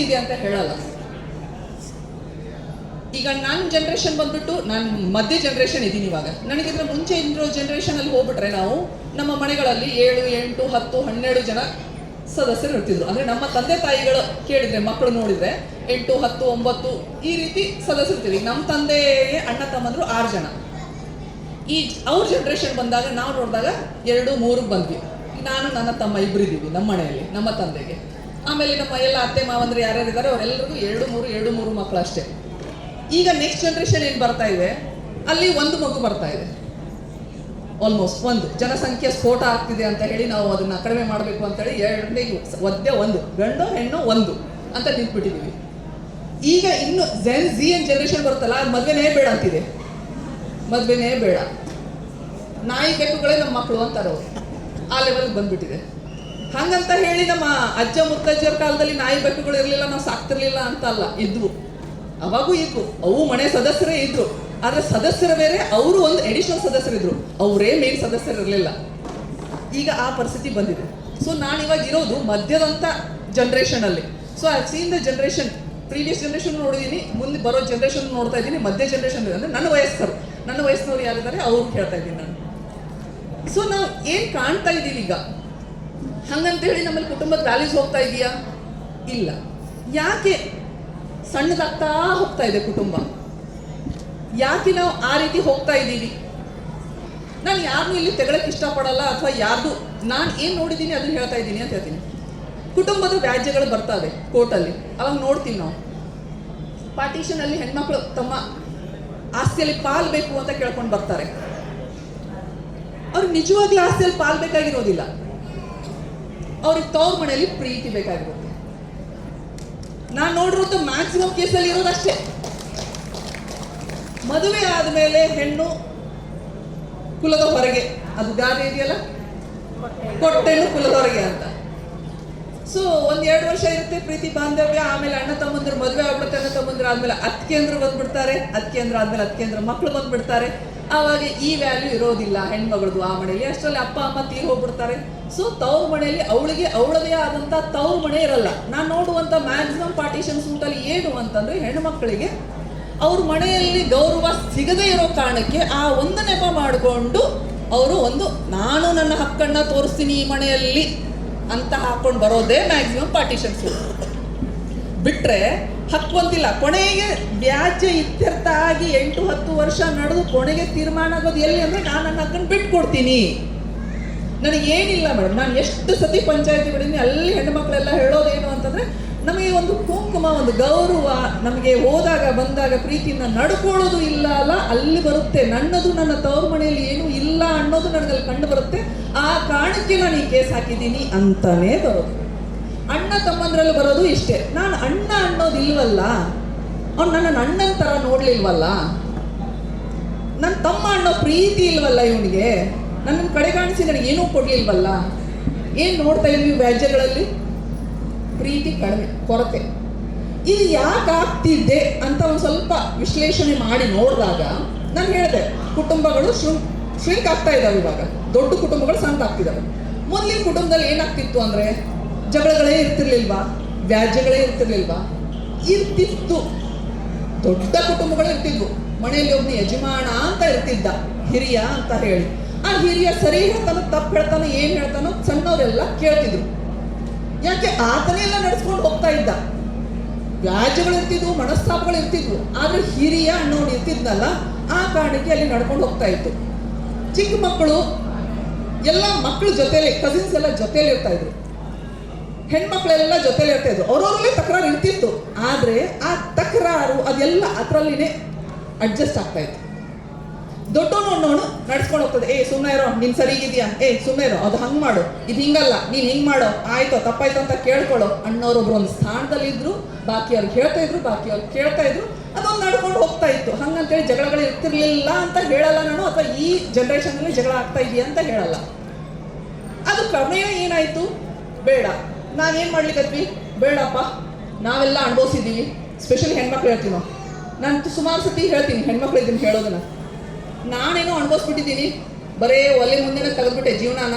ಇದೆ ಅಂತ ಹೇಳಲ್ಲ. ಈಗ ನನ್ನ ಜನ್ರೇಷನ್ ಬಂದ್ಬಿಟ್ಟು ನಾನು ಮಧ್ಯ ಜನ್ರೇಷನ್ ಇದ್ದೀನಿ ಇವಾಗ. ನನಗಿದ್ರೆ ಮುಂಚೆ ಇರೋ ಜನ್ರೇಷನ್ ಅಲ್ಲಿ ಹೋಗ್ಬಿಟ್ರೆ ನಾವು ನಮ್ಮ ಮನೆಗಳಲ್ಲಿ ಏಳು, ಎಂಟು, ಹತ್ತು, ಹನ್ನೆರಡು ಜನ ಸದಸ್ಯರು ಇರ್ತಿದ್ರು. ಅಂದ್ರೆ ನಮ್ಮ ತಂದೆ ತಾಯಿಗಳು ಕೇಳಿದ್ರೆ ಮಕ್ಕಳು ನೋಡಿದ್ರೆ ಎಂಟು, ಹತ್ತು, ಒಂಬತ್ತು ಈ ರೀತಿ ಸದಸ್ಯರು ಇರ್ತೀವಿ. ನಮ್ಮ ತಂದೆ ಅಣ್ಣ, ತಮ್ಮಂದ್ರು ಆರು ಜನ. ಈ ಅವ್ರ ಜನ್ರೇಷನ್ ಬಂದಾಗ ನಾವು ನೋಡಿದಾಗ ಎರಡು, ಮೂರು ಬಂದ್ವಿ. ನಾನು, ನನ್ನ ತಮ್ಮ ಇಬ್ಬರಿದ್ದೀವಿ ನಮ್ಮ ಮನೆಯಲ್ಲಿ, ನಮ್ಮ ತಂದೆಗೆ. ಆಮೇಲೆ ನಮ್ಮ ಎಲ್ಲ ಅತ್ತೆ ಮಾವಂದ್ರೆ ಯಾರ್ಯಾರು ಇದ್ದಾರೆ ಅವರೆಲ್ಲರಿಗೂ ಎರಡು ಮೂರು ಎರಡು ಮೂರು ಮಕ್ಕಳು ಅಷ್ಟೇ. ಈಗ ನೆಕ್ಸ್ಟ್ ಜನ್ರೇಷನ್ ಏನು ಬರ್ತಾ ಇದೆ? ಅಲ್ಲಿ ಒಂದು ಮಗು ಬರ್ತಾ ಇದೆ. ಆಲ್ಮೋಸ್ಟ್ ಒಂದು. ಜನಸಂಖ್ಯೆ ಸ್ಫೋಟ ಆಗ್ತಿದೆ ಅಂತ ಹೇಳಿ ನಾವು ಅದನ್ನ ಕಡಿಮೆ ಮಾಡಬೇಕು ಅಂತ ಹೇಳಿ ಎರಡನೇ ಒದ್ದೆ ಒಂದು. ಗಂಡು, ಹೆಣ್ಣು ಒಂದು ಅಂತ ನಿಂತ್ಬಿಟ್ಟಿದ್ದೀವಿ ಈಗ ಇನ್ನು ಜೆನ್ ಜಿ ಎನ್ ಜನರೇಷನ್ ಬರುತ್ತಲ್ಲ, ಅದು ಮದ್ವೆನೇ ಬೇಡ ಅಂತಿದೆ. ಮದ್ವೆನೇ ಬೇಡ. ನಾಯಿ ಬೆಕ್ಕುಗಳೇ ನಮ್ಮ ಮಕ್ಕಳು ಅಂತಾರೆ ಅವರು. ಆ ಲೆವೆಲ್ಗೆ ಬಂದ್ಬಿಟ್ಟಿದೆ. ಹಂಗಂತ ಹೇಳಿ ನಮ್ಮ ಅಜ್ಜ ಮುತ್ತಜ್ಜರ ಕಾಲದಲ್ಲಿ ನಾಯಿ ಬೆಕ್ಕುಗಳು ಇರಲಿಲ್ಲ, ನಾವು ಸಾಕ್ತಿರ್ಲಿಲ್ಲ ಅಂತ ಅಲ್ಲ ಇದ್ವು. ಅವಾಗೂ ಇದ್ವು. ಅವು ಮನೆ ಸದಸ್ಯರೇ ಇದ್ರು. ಆದ್ರೆ ಸದಸ್ಯರು ಬೇರೆ, ಅವರು ಒಂದು ಎಡಿಷನಲ್ ಸದಸ್ಯರಿದ್ರು ಅವರೇ ಮೇನ್ ಸದಸ್ಯರು ಇರಲಿಲ್ಲ. ಈಗ ಆ ಪರಿಸ್ಥಿತಿ ಬಂದಿದೆ. ಸೊ ನಾನು ಇವಾಗ ಇರೋದು ಮಧ್ಯದಂತ ಜನರೇಷನ್ ಅಲ್ಲಿ. So I seen the generation previous generation ನೋಡಿದೀನಿ, ಮುಂದೆ ಬರೋ ಜನರೇಷನ್ ನೋಡ್ತಾ ಇದ್ದೀನಿ ಮಧ್ಯ ಜನರೇಷನ್ ಅಂದ್ರೆ ನನ್ನ ವಯಸ್ಸರು ನನ್ನ ವಯಸ್ಸಿನವ್ರು ಯಾರಿದ್ದಾರೆ, ಅವ್ರು ಕೇಳ್ತಾ ಇದ್ದೀನಿ ನಾನು. ಸೊ ನಾವು ಏನ್ ಕಾಣ್ತಾ ಇದ್ದೀವಿ ಈಗ? ಹಂಗಂತ ಹೇಳಿ ನಮ್ಮಲ್ಲಿ ಕುಟುಂಬದ ವ್ಯಾಲ್ಯೂಸ್ ಹೋಗ್ತಾ ಇದೆಯಾ? ಇಲ್ಲ. ಯಾಕೆ ಸಣ್ಣದಾಗ್ತಾ ಹೋಗ್ತಾ ಇದೆ ಕುಟುಂಬ? ಯಾಕೆ ನಾವು ಆ ರೀತಿ ಹೋಗ್ತಾ ಇದ್ದೀವಿ? ನಾನು ಯಾರನ್ನೂ ಇಲ್ಲಿ ತೆಗಳಕ್ಕೆ ಇಷ್ಟಪಡಲ್ಲ ಅಥವಾ ಯಾರ್ದು ನಾನು ಏನು ನೋಡಿದ್ದೀನಿ ಅದನ್ನ ಹೇಳ್ತಾ ಇದ್ದೀನಿ ಅಂತ ಹೇಳ್ತೀನಿ. ಕುಟುಂಬದ ವ್ಯಾಜ್ಯಗಳು ಬರ್ತವೆ ಕೋರ್ಟಲ್ಲಿ. ಅವಾಗ ನೋಡ್ತೀವಿ ನಾವು. ಪಾರ್ಟಿಷನಲ್ಲಿ ಹೆಣ್ಮಕ್ಳು ತಮ್ಮ ಆಸ್ತಿಯಲ್ಲಿ ಪಾಲ್ ಬೇಕು ಅಂತ ಕೇಳ್ಕೊಂಡು ಬರ್ತಾರೆ. ಅವ್ರು ನಿಜವಾಗ್ಲೂ ಆಸ್ತಿಯಲ್ಲಿ ಪಾಲ್ ಬೇಕಾಗಿರೋದಿಲ್ಲ. ಅವ್ರಿಗೆ ತವ್ರ ಮನೆಯಲ್ಲಿ ಪ್ರೀತಿ ಬೇಕಾಗಿರುತ್ತೆ. ನಾನು ನೋಡಿರೋದು ಮ್ಯಾಕ್ಸಿಮಮ್ ಕೇಸಲ್ಲಿ ಇರೋದಷ್ಟೇ ಮದುವೆ ಆದಮೇಲೆ ಹೆಣ್ಣು ಕುಲದ ಹೊರಗೆ, ಅದು ಗಾದೆ ಇದೆಯಲ್ಲ? ಕೊಟ್ಟೆನು ಕುಲದ ಹೊರಗೆ ಅಂತ. ಸೊ ಒಂದ್ ಎರಡು ವರ್ಷ ಇರುತ್ತೆ ಪ್ರೀತಿ ಬಾಂಧವ್ಯ, ಆಮೇಲೆ ಅಣ್ಣ ತಮ್ಮಂದ್ರು ಮದುವೆ ಆಗ್ಬಿಡುತ್ತೆ, ಅಣ್ಣ ತಮ್ಮಂದ್ರು ಆದ್ಮೇಲೆ ಅತ್ಕೇಂದ್ರ ಬಂದ್ಬಿಡ್ತಾರೆ ಅತ್ಕೇಂದ್ರ ಆದ್ಮೇಲೆ ಅತ್ಕೇಂದ್ರ ಮಕ್ಳು ಬಂದ್ಬಿಡ್ತಾರೆ. ಆವಾಗ ಈ ವ್ಯಾಲ್ಯೂ ಇರೋದಿಲ್ಲ ಹೆಣ್ಮಗಳದು ಆ ಮನೆಯಲ್ಲಿ. ಅಷ್ಟರಲ್ಲಿ ಅಪ್ಪ, ಅಮ್ಮ ತೀರ್ ಹೋಗ್ಬಿಡ್ತಾರೆ. ಸೊ ತವ್ರ ಮನೆಯಲ್ಲಿ ಅವಳಿಗೆ ಅವಳದೇ ಆದಂತ ತವ್ರ ಮನೆ ಇರಲ್ಲ. ನಾನು ನೋಡುವಂತ ಮ್ಯಾಕ್ಸಿಮಮ್ ಪಾರ್ಟಿಷನ್ ಸೂಟಲ್ಲಿ ಏನು ಅಂತಂದ್ರೆ ಹೆಣ್ಮಕ್ಳಿಗೆ ಅವ್ರ ಮನೆಯಲ್ಲಿ ಗೌರವ ಸಿಗದೇ ಇರೋ ಕಾರಣಕ್ಕೆ ಆ ಒಂದು ನೆಪ ಮಾಡಿಕೊಂಡು ಅವರು ಒಂದು, ನಾನು ನನ್ನ ಹಕ್ಕನ್ನ ತೋರಿಸ್ತೀನಿ ಈ ಮನೆಯಲ್ಲಿ ಅಂತ ಹಾಕೊಂಡು ಬರೋದೇ ಮ್ಯಾಕ್ಸಿಮಮ್ ಪಾರ್ಟಿಷನ್ ಸೂಟ್ ಬಿಟ್ರೆ ಹಕ್ಕು ಅಂತಿಲ್ಲ ಕೊನೆಗೆ ವ್ಯಾಜ್ಯ ಇತ್ಯರ್ಥ ಆಗಿ ಎಂಟು ಹತ್ತು ವರ್ಷ ನಡೆದು ಕೊನೆಗೆ ತೀರ್ಮಾನ ಆಗೋದು ಎಲ್ಲಿ ಅಂದರೆ ನಾನು ನನ್ನ ಹಕ್ಕನ್ನು ಬಿಟ್ಕೊಡ್ತೀನಿ. ನನಗೆ ಏನಿಲ್ಲ ಮೇಡಮ್ ನಾನು ಎಷ್ಟು ಸತಿ ಪಂಚಾಯತಿ ಬಿಡಿನಿ ಅಲ್ಲಿ ಹೆಣ್ಮಕ್ಳೆಲ್ಲ ಹೇಳೋದೇನು ಅಂತಂದರೆ ನಮಗೆ ಒಂದು ಕುಂಕುಮ, ಒಂದು ಗೌರವ ನಮಗೆ ಹೋದಾಗ ಬಂದಾಗ ಪ್ರೀತಿಯಿಂದ ನಡ್ಕೊಳ್ಳೋದು ಇಲ್ಲ ಅಲ್ಲ, ಅಲ್ಲಿ ಬರುತ್ತೆ. ನನ್ನದು ನನ್ನ ತವರು ಮನೆಯಲ್ಲಿ ಏನೂ ಇಲ್ಲ ಅನ್ನೋದು ನನಗಲ್ಲಿ ಕಂಡು ಬರುತ್ತೆ. ಆ ಕಾರಣಕ್ಕೆ ನಾನು ಈ ಕೇಸ್ ಹಾಕಿದ್ದೀನಿ ಅಂತಲೇ ಬರೋದು. ಅಣ್ಣ ತಮ್ಮಂದ್ರಲ್ಲಿ ಬರೋದು ಇಷ್ಟೇ. ನಾನು ಅಣ್ಣ ಅನ್ನೋದು ಇಲ್ವಲ್ಲ ಅವ್ನು ನನ್ನ ಅಣ್ಣನ ಥರ ನೋಡ್ಲಿಲ್ವಲ್ಲ? ನನ್ನ ತಮ್ಮ ಅನ್ನೋ ಪ್ರೀತಿ ಇಲ್ವಲ್ಲ ಇವನಿಗೆ? ನನ್ನ ಕಡೆ ಕಾಣಿಸಿ ನನಗೆ ಏನೂ ಕೊಡ್ಲಿಲ್ವಲ್ಲ? ಏನು ನೋಡ್ತಾ ಇದ್ವಿ ವ್ಯಾಜ್ಯಗಳಲ್ಲಿ? ಪ್ರೀತಿ ಕಡಿಮೆ, ಕೊರತೆ. ಇದು ಯಾಕೆ ಅಂತ ಒಂದು ಸ್ವಲ್ಪ ವಿಶ್ಲೇಷಣೆ ಮಾಡಿ ನೋಡಿದಾಗ ನಾನು ಹೇಳಿದೆ, ಕುಟುಂಬಗಳು ಶೃಂಕ್ ಶ್ರಿಂಕ್ ಆಗ್ತಾ ಇದ್ದಾವೆ ಇವಾಗ. ದೊಡ್ಡ ಕುಟುಂಬಗಳು ಸಣ್ಣ ಆಗ್ತಿದ್ದಾವೆ ಮೊದಲಿನ ಕುಟುಂಬದಲ್ಲಿ ಏನಾಗ್ತಿತ್ತು ಅಂದ್ರೆ ಜಗಳಗಳೇ ಇರ್ತಿರ್ಲಿಲ್ವಾ? ವ್ಯಾಜ್ಯಗಳೇ ಇರ್ತಿರ್ಲಿಲ್ವಾ? ಇರ್ತಿತ್ತು. ದೊಡ್ಡ ಕುಟುಂಬಗಳು ಇರ್ತಿದ್ವು. ಮನೆಯಲ್ಲಿ ಒಬ್ಬನ ಯಜಮಾನ ಅಂತ ಇರ್ತಿದ್ದ. ಹಿರಿಯ ಅಂತ ಹೇಳಿ. ಆ ಹಿರಿಯ ಸರಿ ಹೇಳ್ತಾನೋ, ತಪ್ಪು ಹೇಳ್ತಾನೋ, ಏನ್ ಹೇಳ್ತಾನೋ ಸಣ್ಣವರೆಲ್ಲ ಕೇಳ್ತಿದ್ರು. ಯಾಕೆ ಆತನೇ ಎಲ್ಲ ನಡೆಸ್ಕೊಂಡು ಹೋಗ್ತಾ ಇದ್ದ? ವ್ಯಾಜ್ಯಗಳು ಇರ್ತಿದ್ವು, ಮನಸ್ತಾಪಗಳು ಇರ್ತಿದ್ವು. ಆದರೆ ಹಿರಿಯ ಅನ್ನೋನು ಇರ್ತಿದ್ನಲ್ಲ, ಆ ಕಾರಣಕ್ಕೆ ಅಲ್ಲಿ ನಡ್ಕೊಂಡು ಹೋಗ್ತಾ ಇತ್ತು. ಚಿಕ್ಕ ಮಕ್ಕಳು, ಎಲ್ಲ ಮಕ್ಕಳು ಜೊತೆಲಿ ಕಸಿನ್ಸ್ ಎಲ್ಲ ಜೊತೆಲಿ ಇರ್ತಾ ಇದ್ರು. ಹೆಣ್ಮಕ್ಳೆಲ್ಲ ಜೊತೆಲಿ ಇರ್ತಾ ಇದ್ರು. ಅವ್ರವ್ರಲ್ಲೇ ತಕರಾರು ಇರ್ತಿತ್ತು. ಆದ್ರೆ ಆ ತಕರಾರು ಅದೆಲ್ಲ ಅದರಲ್ಲಿನೇ ಅಡ್ಜಸ್ಟ್ ಆಗ್ತಾ ಇತ್ತು. ದೊಡ್ಡವನು ಅನ್ನೋನು ನಡ್ಸ್ಕೊಂಡು ಹೋಗ್ತದೆ, ಏ ಸುಮ್ಮನೆ ಇರೋ, ನೀನ್ ಸರಿಗಿದ್ಯಾ ಏ ಸುಮ್ಮನೆ ಇರೋ, ಅದು ಹಂಗ್ ಮಾಡು. ಇದು ಹಿಂಗಲ್ಲ, ನೀನ್ ಹಿಂಗ್ ಮಾಡೋ, ಆಯ್ತೋ, ತಪ್ಪಾಯ್ತು ಅಂತ ಕೇಳ್ಕೊಳ್ಳೋ. ಅಣ್ಣವ್ರೊಬ್ರು ಒಂದು ಸ್ಥಾನದಲ್ಲಿ ಇದ್ರು ಬಾಕಿಯವ್ರು ಹೇಳ್ತಾ ಇದ್ರು ಬಾಕಿಯವ್ರು ಕೇಳ್ತಾ ಇದ್ರು. ಅದೊಂದು ನಡ್ಕೊಂಡು ಹೋಗ್ತಾ ಇತ್ತು. ಹಂಗಂತೇಳಿ ಜಗಳಗಳು ಇರ್ತಿರ್ಲಿಲ್ಲ ಅಂತ ಹೇಳಲ್ಲ ನಾನು, ಅಥವಾ ಈ ಜನರೇಷನ್ ಅಲ್ಲಿ ಜಗಳ ಆಗ್ತಾ ಇದೆಯಾ ಅಂತ ಹೇಳಲ್ಲ. ಅದು ಪ್ರಮೇಯ ಏನಾಯ್ತು? ಬೇಡ. ನಾವೇನ್ ಮಾಡ್ಲಿಕ್ಕತ್ವಿ ಬೇಡಪ್ಪ, ನಾವೆಲ್ಲ ಅನುಭವಿಸಿದ್ದೀವಿ. ಸ್ಪೆಷಲಿ ಹೆಣ್ಮಕ್ಳು ಹೇಳ್ತೀವ ನಾನು ಸುಮಾರು ಸತಿ ಹೇಳ್ತೀನಿ, ಹೆಣ್ಮಕ್ಳು ಇದನ್ನು ಹೇಳೋದನ್ನ. ನಾನೇನೋ ಅನುಭವಿಸ್ಬಿಟ್ಟಿದ್ದೀನಿ. ಬರೇ ಒಲೆ ಮುಂದೆನೇ ತೆಗೆದ್ಬಿಟ್ಟೆ ಜೀವನಾನ.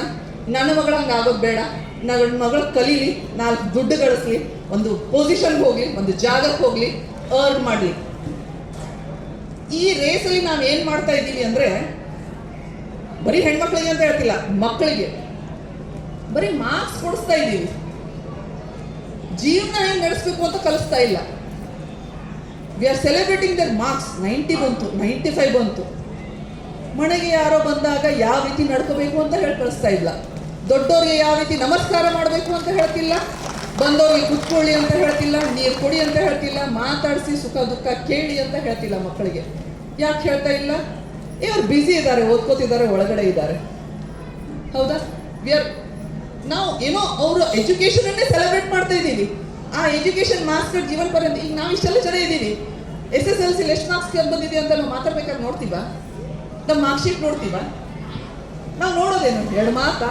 ನನ್ನ ಮಗಳು ಹಂಗೆ ಆಗೋದು ಬೇಡ. ನನ್ನ ಮಗಳು ಕಲೀಲಿ, ನಾಲ್ಕು ದುಡ್ಡು ಗಳಿಸ್ಲಿ, ಒಂದು ಪೊಸಿಷನ್ಗೆ ಹೋಗ್ಲಿ, ಒಂದು ಜಾಗಕ್ಕೆ ಹೋಗ್ಲಿ ಅರ್ನ್ ಮಾಡಲಿ. ಈ ರೇಸಲ್ಲಿ ನಾವು ಏನು ಮಾಡ್ತಾ ಇದ್ದೀವಿ ಅಂದರೆ, ಬರೀ ಹೆಣ್ಮಕ್ಳಿಗೆ ಅಂತ ಹೇಳ್ತಿಲ್ಲ ಮಕ್ಕಳಿಗೆ ಬರೀ ಮಾರ್ಕ್ಸ್ ಕೊಡಿಸ್ತಾ ಇದ್ದೀವಿ. ಜೀವನ ಹೆಂಗೆ ನಡೆಸ್ಬೇಕು ಅಂತ ಕಲಿಸ್ತಾ ಇಲ್ಲ. We are celebrating their marks ninety ಬಂತು ನೈಂಟಿ ಫೈವ್ ಬಂತು. ಮನೆಗೆ ಯಾರೋ ಬಂದಾಗ ಯಾವ ರೀತಿ ನಡ್ಕೋಬೇಕು ಅಂತ ಹೇಳಿ ಕಳಿಸ್ತಾ ಇಲ್ಲ. ದೊಡ್ಡವ್ರಿಗೆ ಯಾವ ರೀತಿ ನಮಸ್ಕಾರ ಮಾಡಬೇಕು ಅಂತ ಹೇಳ್ತಿಲ್ಲ. ಬಂದವ್ರಿಗೆ ಕುತ್ಕೊಳ್ಳಿ ಅಂತ ಹೇಳ್ತಿಲ್ಲ. ನೀರು ಕೊಡಿ ಅಂತ ಹೇಳ್ತಿಲ್ಲ. ಮಾತಾಡಿಸಿ ಸುಖ ದುಃಖ ಕೇಳಿ ಅಂತ ಹೇಳ್ತಿಲ್ಲ ಮಕ್ಕಳಿಗೆ. ಯಾಕೆ ಹೇಳ್ತಾ ಇಲ್ಲ? ಇವ್ರು ಬ್ಯುಸಿ ಇದ್ದಾರೆ, ಓದ್ಕೋತಿದ್ದಾರೆ, ಒಳಗಡೆ ಇದ್ದಾರೆ. ಹೌದಾ? ವಿ ಆರ್ ನಾವು ಏನೋ ಅವರು ಎಜುಕೇಶನ್ ಅನ್ನೇ ಸೆಲೆಬ್ರೇಟ್ ಮಾಡ್ತಾ ಇದ್ದೀವಿ. ಆ ಎಜುಕೇಶನ್ ಮಾರ್ಕ್ಸ್ ಜೀವನ ಪರ್ಯಂತ ಈಗ ನಾವು ಇಷ್ಟೆಲ್ಲ ಜನ ಇದ್ದೀವಿ. ಎಸ್ ಎಸ್ ಎಲ್ ಸಿ ಎಷ್ಟು ಮಾರ್ಕ್ಸ್ ಬಂದಿದೆ ಅಂತ ನಾವು ಮಾತಾಡ್ಬೇಕಾದ್ರೆ ನೋಡ್ತೀವ? ನಮ್ಮ ಮಾರ್ಕ್ ಶೀಟ್ ನೋಡ್ತೀವ? ನಾವು ನೋಡೋದೇನು? ಎರಡು ಮಾತಾ?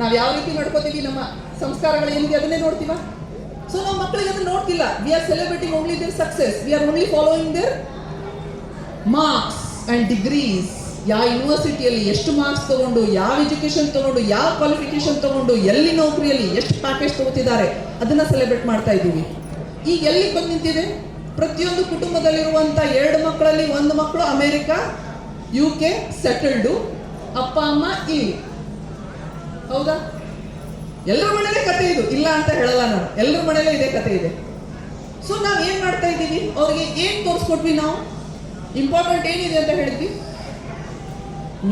ನಾವು ಯಾವ ರೀತಿ ನಡ್ಕೋತೀವಿ? ನಮ್ಮ ಸಂಸ್ಕಾರಗಳು ಏನಿದೆ ಅದನ್ನೇ ನೋಡ್ತೀವ? ಸೊ ನಾವು ಮಕ್ಕಳಿಗೆ ಅದನ್ನ ನೋಡ್ತಿಲ್ಲ. We are celebrating only their success we are only following their marks and degrees ಯಾವ ಯೂನಿವರ್ಸಿಟಿಯಲ್ಲಿ ಎಷ್ಟು ಮಾರ್ಕ್ಸ್ ತಗೊಂಡು, ಯಾವ ಎಜುಕೇಶನ್ ತಗೊಂಡು, ಯಾವ ಕ್ವಾಲಿಫಿಕೇಶನ್ ತಗೊಂಡು, ಎಲ್ಲಿ ನೌಕರಿಯಲ್ಲಿ ಎಷ್ಟು ಪ್ಯಾಕೇಜ್ ತಗೋತಿದ್ದಾರೆ, ಅದನ್ನ ಸೆಲೆಬ್ರೇಟ್ ಮಾಡ್ತಾ ಇದ್ದೀವಿ. ಈಗ ಎಲ್ಲಿ ಬಂದು ನಿಂತಿದೆ? ಪ್ರತಿಯೊಂದು ಕುಟುಂಬದಲ್ಲಿರುವಂಥ ಎರಡು ಮಕ್ಕಳಲ್ಲಿ ಒಂದು ಮಕ್ಕಳು ಅಮೆರಿಕ ಯು ಕೆ ಸೆಟಲ್ಡು ಅಪ್ಪ, ಅಮ್ಮ, ಇಲ್ಲಿ. ಹೌದಾ? ಎಲ್ಲರ ಮನೇಲೆ ಕತೆ ಇದು. ಇಲ್ಲ ಅಂತ ಹೇಳಲ್ಲ ನಾನು. ಎಲ್ಲರ ಮನೇಲೆ ಇದೇ ಕತೆ ಇದೆ. ಸೊ ನಾವು ಏನ್ ಮಾಡ್ತಾ ಇದ್ದೀವಿ? ಅವ್ರಿಗೆ ಏನ್ ತೋರಿಸ್ಕೊಟ್ವಿ ನಾವು? ಇಂಪಾರ್ಟೆಂಟ್ ಏನಿದೆ ಅಂತ ಹೇಳಿದ್ವಿ?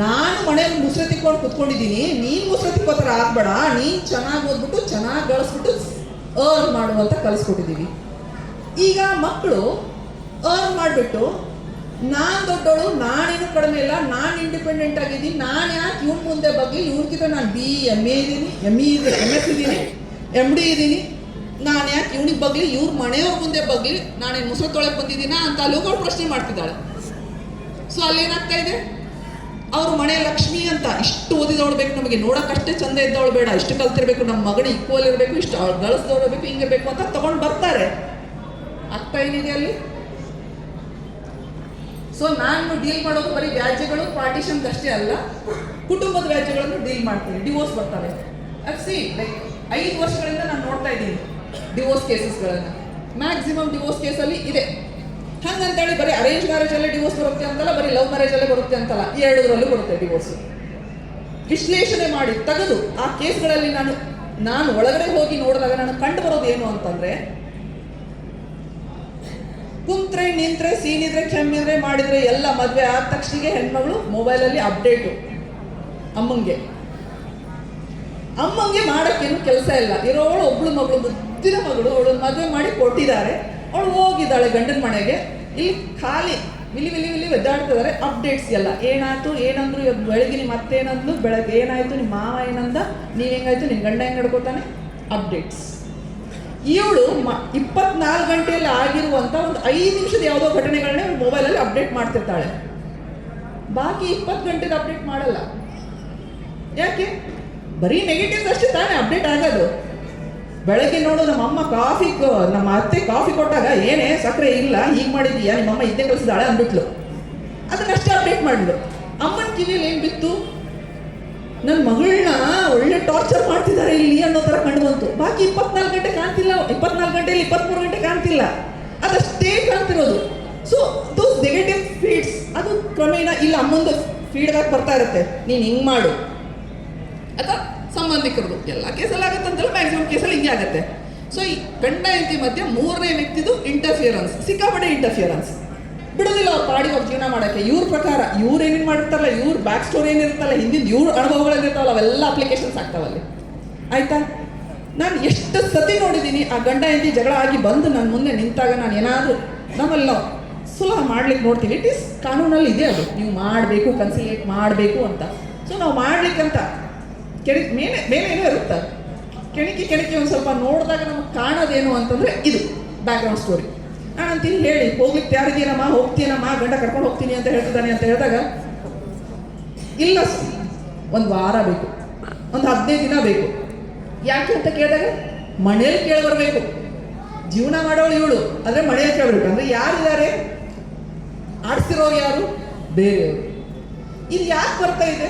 ನಾನು ಮನೇಲಿ ಮುಸ್ರೆ ತಿಕ್ಕೊಂಡು ಕುತ್ಕೊಂಡಿದ್ದೀನಿ, ನೀನು ಮುಸ್ರೆ ತಿಕ್ಕೋತರ ಆಗ್ಬೇಡ, ನೀನು ಚೆನ್ನಾಗಿ ಓದ್ಬಿಟ್ಟು, ಚೆನ್ನಾಗಿ ಗಳಿಸ್ಬಿಟ್ಟು ಅರ್ನ್ ಮಾಡುವಂತ ಕಲಿಸ್ಕೊಟ್ಟಿದ್ದೀವಿ ಈಗ ಮಕ್ಕಳು ಅರ್ನ್ ಮಾಡಿಬಿಟ್ಟು, ನಾನು ದೊಡ್ಡವಳು ನಾನೇನು ಕಡಿಮೆ ಇಲ್ಲ, ನಾನು ಇಂಡಿಪೆಂಡೆಂಟ್ ಆಗಿದ್ದೀನಿ, ನಾನು ಯಾಕೆ ಇವ್ನ ಮುಂದೆ ಬಗ್ಗೆ ಇವ್ರಿಗಿಂತ ನಾನು ಬಿ ಎಂ ಎ ಇದ್ದೀನಿ ಎಂ ಇ ಇದೆ ಎಂ ಎಸ್ ಇದ್ದೀನಿ ಎಂ ಡಿ ಇದ್ದೀನಿ. ನಾನು ಯಾಕೆ ಇವ್ನಿಗೆ ಬಗ್ಲಿ, ಇವ್ರ ಮನೆಯವ್ರ ಮುಂದೆ ಬಗ್ಲಿ, ನಾನೇನು ಮುಸುರು ತೊಳಕ್ ಬಂದಿದ್ದೀನಾ ಅಂತ ಅಲ್ಲಿ ಹೋಗೋಳು ಪ್ರಶ್ನೆ ಮಾಡ್ತಿದ್ದಾಳೆ. ಸೊ ಅಲ್ಲೇನಾಗ್ತಾ ಇದೆ? ಅವ್ರ ಮನೆ ಲಕ್ಷ್ಮಿ ಅಂತ ಇಷ್ಟು ಓದಿದವಳು ಬೇಕು, ನಮಗೆ ನೋಡೋಕ್ಕಷ್ಟೇ ಚಂದ ಇದ್ದವಳು ಬೇಡ. ಇಷ್ಟು ಕಲ್ತಿರ್ಬೇಕು, ನಮ್ಮ ಮಗಳು ಈಕ್ವಲ್ ಇರಬೇಕು, ಇಷ್ಟು ಅವಳು ಗಳಿಸ್ದವಳು ಬೇಕು ಹಿಂಗಿರ್ಬೇಕು ಅಂತ ತಗೊಂಡು ಬರ್ತಾರೆ. ಆಗ್ತಾ ಏನಿದೆ ಅಲ್ಲಿ? ಸೊ ನಾನು ಡೀಲ್ ಮಾಡೋದು ಬರೀ ವ್ಯಾಜ್ಯಗಳು ಪಾರ್ಟಿಷನ್ ಅಷ್ಟೇ ಅಲ್ಲ, ಕುಟುಂಬದ ವ್ಯಾಜ್ಯಗಳನ್ನು ಡೀಲ್ ಮಾಡ್ತೀನಿ. ಡಿವೋರ್ಸ್ ಬರ್ತವೆ. ಸಿ ಲೈಕ್ ಐದು ವರ್ಷಗಳಿಂದ ನಾನು ನೋಡ್ತಾ ಇದ್ದೀನಿ ಡಿವೋರ್ಸ್ ಕೇಸಸ್ಗಳನ್ನು ಮ್ಯಾಕ್ಸಿಮಮ್ ಡಿವೋರ್ಸ್ ಕೇಸಲ್ಲಿ ಇದೆ. ಹಂಗಂತೇಳಿ ಬರೀ ಅರೇಂಜ್ ಮ್ಯಾರೇಜಲ್ಲೇ ಡಿವೋರ್ಸ್ ಬರುತ್ತೆ ಅಂತಲ್ಲ, ಬರೀ ಲವ್ ಮ್ಯಾರೇಜಲ್ಲೇ ಬರುತ್ತೆ ಅಂತಲ್ಲ. ಈ ಎರಡರಲ್ಲೂ ಬರುತ್ತೆ ಡಿವೋರ್ಸ್ ವಿಶ್ಲೇಷಣೆ ಮಾಡಿ, ತೆಗೆದು. ಆ ಕೇಸ್ಗಳಲ್ಲಿ ನಾನು ನಾನು ಒಳಗಡೆ ಹೋಗಿ ನೋಡಿದಾಗ ನಾನು ಕಂಡು ಬರೋದು ಏನು ಅಂತಂದ್ರೆ, ಕುಂತ್ರೆ, ನಿಂತ್ರೆ, ಸೀನಿದ್ರೆ, ಕೆಮ್ಮಿದ್ರೆ, ಮಾಡಿದ್ರೆ ಎಲ್ಲ ಮದುವೆ ಆದ ತಕ್ಷಣಿಗೆ ಹೆಣ್ಮಗಳು ಮೊಬೈಲಲ್ಲಿ ಅಪ್ಡೇಟು ಅಮ್ಮಂಗೆ. ಅಮ್ಮಂಗೆ ಮಾಡಕ್ಕೇನು ಕೆಲಸ ಇಲ್ಲ. ಇರೋವಳು ಒಬ್ಳು ಮಗಳು, ಮುದ್ದಿನ ಮಗಳು ಅವಳು ಮದುವೆ ಮಾಡಿ ಕೊಟ್ಟಿದ್ದಾರೆ. ಅವಳು ಹೋಗಿದ್ದಾಳೆ ಗಂಡನ ಮನೆಗೆ. ಇಲ್ಲಿ ಖಾಲಿ ವಿಲಿ ವಿಲಿ ವಿಲಿ ಒದ್ದಾಡ್ತಿದ್ದಾರೆ ಅಪ್ಡೇಟ್ಸ್ ಎಲ್ಲ. ಏನಾಯ್ತು? ಏನಂದ್ರು? ಇವತ್ತು ಅತ್ತೆ ಮತ್ತೇನಂದ್ಲು? ಬೆಳಗ್ಗೆ ಏನಾಯ್ತು? ನಿಮ್ಮ ಮಾವ ಏನಂದ? ನೀವ್ ಹೆಂಗಾಯ್ತು? ನಿಮ್ಮ ಗಂಡ ಹೆಂಗ್ ನಡ್ಕೋತಾನೆ? ಅಪ್ಡೇಟ್ಸ್ ಇವಳು ಮ ಇಪ್ಪತ್ನಾಲ್ಕು ಗಂಟೆಯಲ್ಲಿ ಆಗಿರುವಂತ ಒಂದು ಐದು ನಿಮಿಷದ ಯಾವುದೋ ಘಟನೆಗಳನ್ನೇ ಮೊಬೈಲಲ್ಲಿ ಅಪ್ಡೇಟ್ ಮಾಡ್ತಿರ್ತಾಳೆ. ಬಾಕಿ ಇಪ್ಪತ್ತು ಗಂಟೆದ ಅಪ್ಡೇಟ್ ಮಾಡಲ್ಲ. ಯಾಕೆ? ಬರೀ ನೆಗೆಟಿವ್ಸ್ ಅಷ್ಟೇ ತಾನೇ ಅಪ್ಡೇಟ್ ಆಗೋದು. ಬೆಳಗ್ಗೆ ನೋಡು, ನಮ್ಮ ಅಮ್ಮ ಕಾಫಿ ನಮ್ಮ ಅತ್ತೆ ಕಾಫಿ ಕೊಟ್ಟಾಗ, ಏನೇ ಸಕ್ಕರೆ ಇಲ್ಲ, ಹೀಗೆ ಮಾಡಿದೀಯಾ ನಿಮ್ಮ ಅಮ್ಮ ಇದ್ದೇ ಕಳಿಸಿದಾಳೆ ಅಂದ್ಬಿಟ್ಲು. ಅದನ್ನಷ್ಟೇ ಅಪ್ಡೇಟ್ ಮಾಡಿದ್ಲು ಅಮ್ಮನ ಕಿವಿಯಲ್ಲಿ ಏನು ಬಿತ್ತು? ನನ್ನ ಮಗಳನ್ನ ಒಳ್ಳೆ ಟಾರ್ಚರ್ ಮಾಡ್ತಿದ್ದಾರೆ ಇಲ್ಲಿ ಅನ್ನೋ ಥರ ಕಂಡು ಬಂತು. ಬಾಕಿ ಇಪ್ಪತ್ನಾಲ್ಕು ಗಂಟೆ ಕಾಣ್ತಿಲ್ಲ, ಇಪ್ಪತ್ನಾಲ್ಕು ಗಂಟೆಯಲ್ಲಿ ಇಪ್ಪತ್ಮೂರು ಗಂಟೆ ಕಾಣ್ತಿಲ್ಲ. ಅದಷ್ಟೇ ಕಾಣ್ತಿರೋದು. ಸೊ ದೋಸ್ ನೆಗೆಟಿವ್ ಫೀಡ್ಸ್ ಅದು ಕ್ರಮೇಣ ಇಲ್ಲ, ಅಮ್ಮಂದು ಫೀಡ್ಬ್ಯಾಕ್ ಬರ್ತಾ ಇರುತ್ತೆ. ನೀನು ಹಿಂಗೆ ಮಾಡು. ಅಥವಾ ಸಂಬಂಧಿಕರದು ಎಲ್ಲ ಕೇಸಲ್ಲಿ ಆಗತ್ತಂತಲ್ಲ ಮ್ಯಾಕ್ಸಿಮಮ್ ಕೇಸಲ್ಲಿ ಹಿಂಗೆ ಆಗುತ್ತೆ. ಸೊ ಈ ಗಂಡ ಹೆಂಡತಿ ಮಧ್ಯೆ ಮೂರನೇ ವ್ಯಕ್ತಿದು ಇಂಟರ್ಫಿಯರೆನ್ಸ್ ಸಿಕ್ಕಾಪಟ್ಟೆ ಇಂಟರ್ಫಿಯರೆನ್ಸ್ ಬಿಡೋದಿಲ್ಲ ಅವ್ರು ಪಾಡಿ ಅವ್ರ ಜೀವನ ಮಾಡೋಕ್ಕೆ. ಇವ್ರ ಪ್ರಕಾರ ಇವ್ರು ಏನೇನು ಮಾಡಿರ್ತಾರಲ್ಲ, ಇವ್ರ ಬ್ಯಾಕ್ ಸ್ಟೋರಿ ಏನಿರುತ್ತಲ್ಲ ಹಿಂದಿನ ಇವ್ರ ಅನುಭವಗಳೇನಿರ್ತಾವಲ್ಲ ಅವೆಲ್ಲ ಅಪ್ಲಿಕೇಶನ್ಸ್ ಆಗ್ತಾವಲ್ಲಿ ಆಯಿತಾ? ನಾನು ಎಷ್ಟು ಸತಿ ನೋಡಿದ್ದೀನಿ ಆ ಗಂಡ ಹೆಂಡತಿ ಜಗಳ ಆಗಿ ಬಂದು ನನ್ನ ಮುಂದೆ ನಿಂತಾಗ ನಾನು ಏನಾದರೂ ನಮ್ಮಲ್ಲಿ ನಾವು ಸುಲಭ ಮಾಡ್ಲಿಕ್ಕೆ ನೋಡ್ತೀವಿ. ಇಟ್ ಈಸ್ ಕಾನೂನಲ್ಲಿ ಇದೆ ಅದು. ನೀವು ಮಾಡಬೇಕು ಕನ್ಸಿಲೇಟ್ ಮಾಡಬೇಕು ಅಂತ. ಸೊ ನಾವು ಮಾಡ್ಲಿಕ್ಕಂತ ಕೆಣಿ ಮೇಲೆ ಮೇಲೆ ಏನೋ ಇರುತ್ತೆ. ಕೆಣಕಿ ಕೆಣಕಿ ಒಂದು ಸ್ವಲ್ಪ ನೋಡಿದಾಗ ನಮಗೆ ಕಾಣೋದೇನು ಅಂತಂದ್ರೆ ಇದು ಬ್ಯಾಕ್ಗ್ರೌಂಡ್ ಸ್ಟೋರಿ ನಾನು ಅಂತೀನಿ, ಹೇಳಿ, ಹೋಗ್ಲಿಕ್ಕೆ ತಯಾರಿದ್ದೀನಮ್ಮ ಹೋಗ್ತೀನಮ್ಮ, ಗಂಡ ಕರ್ಕೊಂಡು ಹೋಗ್ತೀನಿ ಅಂತ ಹೇಳ್ತಿದ್ದಾನೆ ಅಂತ ಹೇಳಿದಾಗ, ಇಲ್ಲ ಒಂದು ವಾರ ಬೇಕು, ಒಂದು ಹದಿನೈದು ದಿನ ಬೇಕು. ಯಾಕೆ ಅಂತ ಕೇಳಿದಾಗ ಮನೇಲಿ ಕೇಳಿ ಬರಬೇಕು. ಜೀವನ ಮಾಡೋಳು ಇವಳು, ಆದರೆ ಮನೇಲಿ ಕೇಳಬೇಕು ಅಂದರೆ ಯಾರಿದ್ದಾರೆ? ಆಡ್ತಿರೋರು ಯಾರು? ಬೇರೆಯವರು. ಇಲ್ಲಿ ಯಾಕೆ ಬರ್ತಾ ಇದೆ?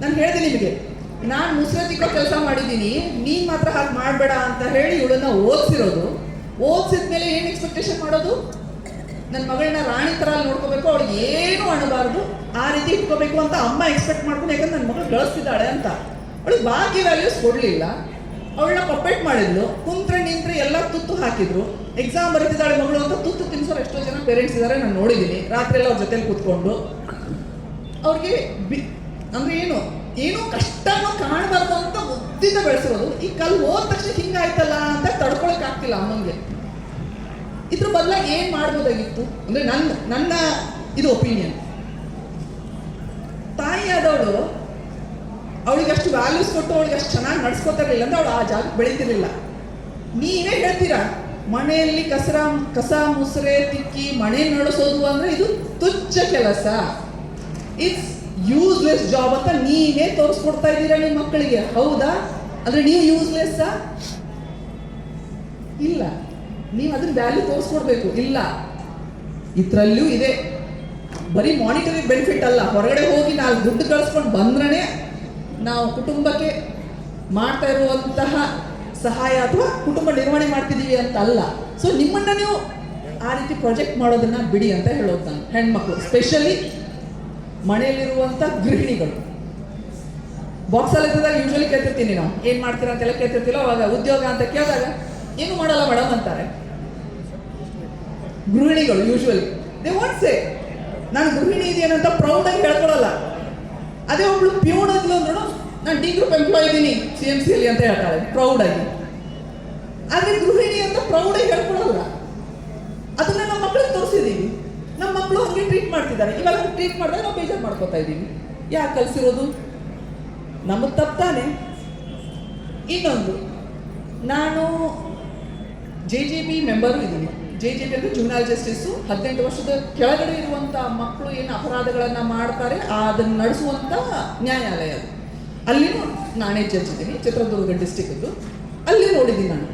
ನಾನು ಹೇಳಿದೆ ನಿಮಗೆ. ನಾನು ಮುಸ್ರತಿಕೋ ಕೆಲಸ ಮಾಡಿದ್ದೀನಿ, ನೀನ್ ಮಾತ್ರ ಹಾಗೆ ಮಾಡಬೇಡ ಅಂತ ಹೇಳಿ ಇವಳನ್ನ ಓದಿಸಿರೋದು. ಓದಿಸಿದ್ಮೇಲೆ ಏನು ಎಕ್ಸ್ಪೆಕ್ಟೇಷನ್ ಮಾಡೋದು? ನನ್ನ ಮಗಳನ್ನ ರಾಣಿ ಥರ ನೋಡ್ಕೋಬೇಕು, ಅವಳಿಗೆ ಏನು ಅಣಬಾರದು ಆ ರೀತಿ ಇಟ್ಕೋಬೇಕು ಅಂತ ಅಮ್ಮ ಎಕ್ಸ್ಪೆಕ್ಟ್ ಮಾಡ್ಕೊಂಡು ಯಾಕಂದ್ರೆ ನನ್ನ ಮಗಳು ಗಳಿಸ್ತಿದ್ದಾಳೆ ಅಂತ. ಅವಳಿಗೆ ಬಾಕಿ ವ್ಯಾಲ್ಯೂಸ್ ಕೊಡಲಿಲ್ಲ. ಅವಳನ್ನ ಪಪ್ಪೆಟ್ ಮಾಡಿದ್ಲು, ಕುಂತ್ರೆ ನಿಂತ್ರೆ ಎಲ್ಲ ತುತ್ತು ಹಾಕಿದ್ರು. ಎಕ್ಸಾಮ್ ಬರೀತಿದ್ದಾಳೆ ಮಗಳು ಅಂತ ತುತ್ತು ತಿನ್ಸೋರು ಎಷ್ಟೋ ಜನ ಪೇರೆಂಟ್ಸ್ ಇದ್ದಾರೆ ನಾನು ನೋಡಿದ್ದೀನಿ ರಾತ್ರಿ ಎಲ್ಲ ಅವ್ರ ಜೊತೆಲಿ ಕೂತ್ಕೊಂಡು. ಅವ್ರಿಗೆ ಬಿ ಅಂದ್ರೆ ಏನು? ಏನು ಕಷ್ಟನೂ ಕಾಣಬಾರ್ದು ಅಂತ ಮುದ್ದಿದ್ದ ಬೆಳೆಸಿರೋದು. ಈ ಕಲ್ಲು ಹೋದ ತಕ್ಷಣ ಹಿಂಗಾಯ್ತಲ್ಲ ಅಂತ ತಡ್ಕೊಳಕ್ ಆಗ್ತಿಲ್ಲ ಅಮ್ಮಂಗೆ ಇದ್ರ ಬದಲಾಗಿ ಏನ್ ಮಾಡ್ಬೋದಾಗಿತ್ತು? ಅಂದ್ರೆ ನನ್ನ ನನ್ನ ಇದು ಒಪಿನಿಯನ್ ತಾಯಿ ಆದವಳು ಅವಳಿಗೆ ಅಷ್ಟು ವ್ಯಾಲ್ಯೂಸ್ ಕೊಟ್ಟು ಅವಳಿಗೆ ಅಷ್ಟು ಚೆನ್ನಾಗಿ ನಡ್ಸ್ಕೊತಿರ್ಲಿಲ್ಲ ಅಂದ್ರೆ ಅವಳು ಆ ಜಾಗ ಬೆಳೀತಿರ್ಲಿಲ್ಲ. ನೀವೇ ಹೇಳ್ತೀರಾ? ಮನೆಯಲ್ಲಿ ಕಸರ, ಕಸ, ಮುಸುರೆ, ತಿಕ್ಕಿ, ಮನೆ ನಡೆಸೋದು ಅಂದ್ರೆ ಇದು ತುಚ್ಚ ಕೆಲಸ. ಇಟ್ಸ್ ಯೂಸ್ಲೆಸ್ ಜಾಬ್ ಅಂತ ನೀವೇ ತೋರಿಸ್ಕೊಡ್ತಾ ಇದ್ದೀರಾ ನಿಮ್ಮ ಮಕ್ಕಳಿಗೆ? ಹೌದಾ? ಅಂದ್ರೆ ನೀವು ಯೂಸ್ಲೆಸ್ ಇಲ್ಲ. ನೀವು ಅದನ್ನ ವ್ಯಾಲ್ಯೂ ತೋರಿಸ್ಕೊಡ್ಬೇಕು. ಇಲ್ಲ. ಇದ್ರಲ್ಲೂ ಇದೆ. ಬರೀ ಮಾನಿಟರಿ ಬೆನಿಫಿಟ್ ಅಲ್ಲ. ಹೊರಗಡೆ ಹೋಗಿ ನಾವು ದುಡ್ಡು ಕಳಿಸ್ಕೊಂಡು ಬಂದ್ರೆ ನಾವು ಕುಟುಂಬಕ್ಕೆ ಮಾಡ್ತಾ ಇರುವಂತಹ ಸಹಾಯ ಅಥವಾ ಕುಟುಂಬ ನಿರ್ವಹಣೆ ಮಾಡ್ತಿದ್ದೀವಿ ಅಂತ ಅಲ್ಲ ಸೊ ನಿಮ್ಮನ್ನ ನೀವು ಆ ರೀತಿ ಪ್ರೊಜೆಕ್ಟ್ ಮಾಡೋದನ್ನ ಬಿಡಿ ಅಂತ ಹೇಳೋದು ನಾನು. ಹೆಣ್ಮಕ್ಳು. ಸ್ಪೆಷಲಿ ಮನೆಯಲ್ಲಿರುವಂಥ ಗೃಹಿಣಿಗಳು. ಬಾಕ್ಸಲ್ಲಿ ಇದ್ದಾಗ ಯೂಶಲಿ ಕೇಳ್ತಿರ್ತೀನಿ ನಾವು. ಏನು ಮಾಡ್ತೀರಾ ಅಂತೆಲ್ಲ ಕೇಳ್ತಿರ್ತಿಲ್ಲ, ಅವಾಗ ಉದ್ಯೋಗ ಅಂತ ಕೇಳಿದಾಗ, ಏನು ಮಾಡಲ್ಲ ಮೇಡಮ್ ಅಂತಾರೆ. ಗೃಹಿಣಿಗಳು ಯೂಶುವಲಿ ದೇ ವಾಂಟ್ ಸೇ ನಾನು ಗೃಹಿಣಿ ಇದೆಯೇನಂತ ಪ್ರೌಡಾಗಿ ಹೇಳ್ಕೊಳಲ್ಲ ಅದೇ ಒಬ್ಳು ಪ್ಯೂನ್ ಅಂದ್ಲು ಅಂದ್ರೂ ನಾನು ಡಿ ಗ್ರೂಪ್ ಎಂಪ್ಲಾಯ್ ಇದ್ದೀನಿ ಸಿ ಎಂ ಸಿಯಲ್ಲಿ ಅಂತ ಹೇಳ್ತಾಳೆ ಪ್ರೌಡಾಗಿ ಆದರೆ ಗೃಹಿಣಿ ಅಂತ ಪ್ರೌಡಾಗಿ ಹೇಳ್ಕೊಳಲ್ಲ ಅದನ್ನ ನಮ್ಮ ಮಕ್ಕಳು ಹಂಗೆ ಟ್ರೀಟ್ ಮಾಡ್ತಿದ್ದಾರೆ. ಇವಾಗ ಟ್ರೀಟ್ ಮಾಡಿದಾಗ ನಾವು ಬೇಜಾರು ಮಾಡ್ಕೋತಾ ಇದ್ದೀವಿ. ಯಾಕೆ ಕಲಿಸಿರೋದು? ನಮಗೆ ತಪ್ಪಾನೆ ಇನ್ನೊಂದು, ನಾನು ಜೆ ಜೆ ಬಿ ಮೆಂಬರು ಇದ್ದೀನಿ. ಜೆ ಜೆ ಬಿ ಅಂದರೆ ಜುನಾಲ್ ಜಸ್ಟಿಸು ಹದಿನೆಂಟು ವರ್ಷದ ಕೆಳಗಡೆ ಇರುವಂಥ ಮಕ್ಕಳು ಏನು ಅಪರಾಧಗಳನ್ನು ಮಾಡ್ತಾರೆ, ಅದನ್ನು ನಡೆಸುವಂಥ ನ್ಯಾಯಾಲಯ ಅದು. ಅಲ್ಲಿನೂ ನಾನೇ ಜಡ್ಜ್ ಇದ್ದೀನಿ, ಚಿತ್ರದುರ್ಗ ಡಿಸ್ಟಿಕ್ದು ಅಲ್ಲಿ ನೋಡಿದ್ದೀನಿ ನಾನು.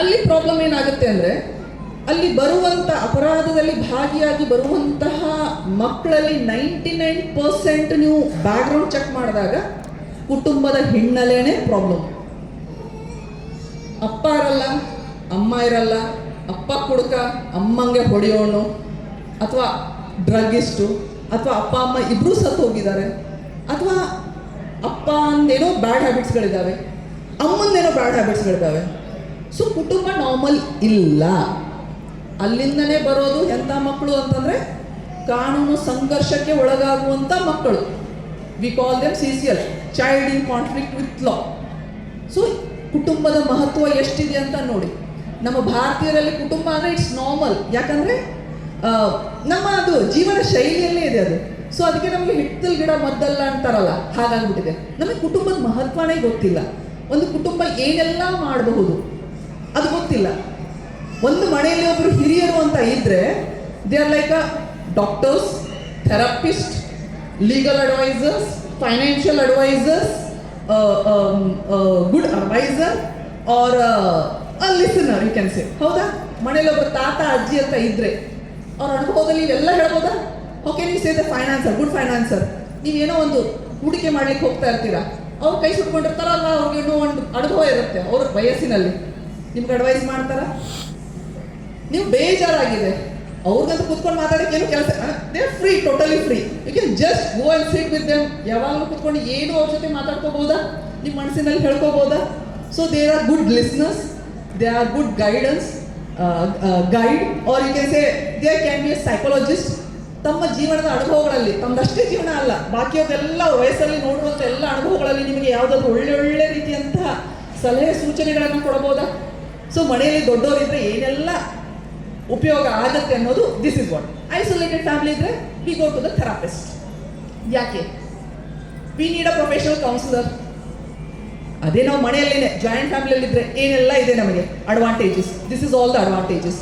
ಅಲ್ಲಿ ಪ್ರಾಬ್ಲಮ್ ಏನಾಗುತ್ತೆ ಅಂದರೆ ಅಲ್ಲಿ ಬರುವಂಥ ಅಪರಾಧದಲ್ಲಿ ಭಾಗಿಯಾಗಿ ಬರುವಂತಹ ಮಕ್ಕಳಲ್ಲಿ ನೈಂಟಿ ನೈನ್ ಪರ್ಸೆಂಟ್ ನೀವು ಬ್ಯಾಕ್ಗ್ರೌಂಡ್ ಚೆಕ್ ಮಾಡಿದಾಗ ಕುಟುಂಬದ ಹಿನ್ನೆಲೆನೇ ಪ್ರಾಬ್ಲಮ್ ಅಪ್ಪ ಇರಲ್ಲ, ಅಮ್ಮ ಇರಲ್ಲ, ಅಪ್ಪ ಕುಡ್ಕ, ಅಮ್ಮಂಗೆ ಹೊಡೆಯೋನು, ಅಥವಾ ಡ್ರಗ್ಗಿಸ್ಟು ಅಥವಾ ಅಪ್ಪ, ಅಮ್ಮ ಇಬ್ಬರೂ ಸತ್ತು ಹೋಗಿದ್ದಾರೆ, ಅಥವಾ ಅಪ್ಪ ಅಂದೇನೋ ಬ್ಯಾಡ್ ಹ್ಯಾಬಿಟ್ಸ್ಗಳಿದ್ದಾವೆ ಅಮ್ಮಂದೇನೋ ಬ್ಯಾಡ್ ಹ್ಯಾಬಿಟ್ಸ್ಗಳಿದ್ದಾವೆ ಸೊ ಕುಟುಂಬ ನಾರ್ಮಲ್ ಇಲ್ಲ. ಅಲ್ಲಿಂದನೇ ಬರೋದು ಎಂಥ ಮಕ್ಕಳು ಅಂತಂದರೆ ಕಾನೂನು ಸಂಘರ್ಷಕ್ಕೆ ಒಳಗಾಗುವಂಥ ಮಕ್ಕಳು. We call them C C L child in conflict with law so ಕುಟುಂಬದ ಮಹತ್ವ ಎಷ್ಟಿದೆ ಅಂತ ನೋಡಿ. ನಮ್ಮ ಭಾರತೀಯರಲ್ಲಿ ಕುಟುಂಬ ಅಂದರೆ ಇಟ್ಸ್ ನಾರ್ಮಲ್ ಯಾಕಂದರೆ ನಮ್ಮ ಅದು ಜೀವನ ಶೈಲಿಯಲ್ಲೇ ಇದೆ ಅದು. ಸೊ ಅದಕ್ಕೆ ನಮಗೆ ಹಿಟ್ಟಲ್ ಗಿಡ ಮದ್ದಲ್ಲ ಅಂತಾರಲ್ಲ, ಹಾಗಾಗ್ಬಿಟ್ಟಿದೆ. ನಮಗೆ ಕುಟುಂಬದ ಮಹತ್ವನೇ ಗೊತ್ತಿಲ್ಲ. ಒಂದು ಕುಟುಂಬ ಏನೆಲ್ಲ ಮಾಡಬಹುದು, ಅದು ಗೊತ್ತಿಲ್ಲ. ಒಂದು ಮನೆಯಲ್ಲಿ ಒಬ್ಬರು ಹಿರಿಯರು ಅಂತ ಇದ್ರೆ they are like a doctors therapist legal advisers financial advisers good adviser are a listener you can say ಹೌದಾ? ಮನೇಲಿ ಒಬ್ಬರು ತಾತ, ಅಜ್ಜಿ ಅಂತ ಇದ್ರೆ, ಅವ್ರ ಅನುಭವದಲ್ಲಿ ಇವೆಲ್ಲ ಹೇಳ್ಬೋದಾ? ಓಕೆ ನೀವು say the financer good financer ನೀವೇನೋ ಒಂದು ಹೂಡಿಕೆ ಮಾಡ್ಲಿಕ್ಕೆ ಹೋಗ್ತಾ ಇರ್ತೀರಾ? ಅವ್ರು ಕೈ ಸುಟ್ಕೊಂಡಿರ್ತಾರಲ್ಲ ಅವ್ರಿಗೆ ಇನ್ನೂ ಒಂದು ಅನುಭವ ಇರುತ್ತೆ, ಅವ್ರ ವಯಸ್ಸಿನಲ್ಲಿ. ನಿಮ್ಗೆ ಅಡ್ವೈಸ್ ಮಾಡ್ತಾರ? ನೀವು ಬೇಜಾರಾಗಿದೆ. ಅವ್ರಿಗಂತ ಕುತ್ಕೊಂಡು ಮಾತಾಡಕ್ಕೆ ಏನು ಕೆಲಸ they free totally free you can just go and sit with them ಯಾವಾಗಲೂ ಕುತ್ಕೊಂಡು ಏನು ಅವ್ರ ಜೊತೆ ಮಾತಾಡ್ಕೋಬೋದಾ ನಿಮ್ಮ ಮನಸ್ಸಿನಲ್ಲಿ ಹೇಳ್ಕೋಬೋದಾ so they are good listeners they are good guidance guide are you can say they can be a psychologist ತಮ್ಮ ಜೀವನದ ಅನುಭವಗಳಲ್ಲಿ ತಮ್ಮದಷ್ಟೇ ಜೀವನ ಅಲ್ಲ ಬಾಕಿಯವರೆಲ್ಲ ವಯಸ್ಸಲ್ಲಿ ನೋಡುವಂಥ ಎಲ್ಲ ಅನುಭವಗಳಲ್ಲಿ ನಿಮಗೆ ಯಾವುದಾದ್ರು ಒಳ್ಳೆ ಒಳ್ಳೆ ರೀತಿಯಂತಹ ಸಲಹೆ ಸೂಚನೆಗಳನ್ನು ಕೊಡಬಹುದಾ? ಸೊ ಮನೆಯಲ್ಲಿ ದೊಡ್ಡವರಿದ್ರೆ ಏನೆಲ್ಲ ಉಪಯೋಗ ಆಗುತ್ತೆ ಅನ್ನೋದು this is what isolated family ಇದ್ರೆ we go to the therapist ಯಾಕೆ? We need a professional counsellor ಅದೇ ನಾವು ಮನೆಯಲ್ಲೇನೆ ಜಾಯಿಂಟ್ ಫ್ಯಾಮಿಲಿಯಲ್ಲಿ ಇದ್ರೆ ಏನೆಲ್ಲ ಇದೆ ನಮಗೆ? Advantages this is all the advantages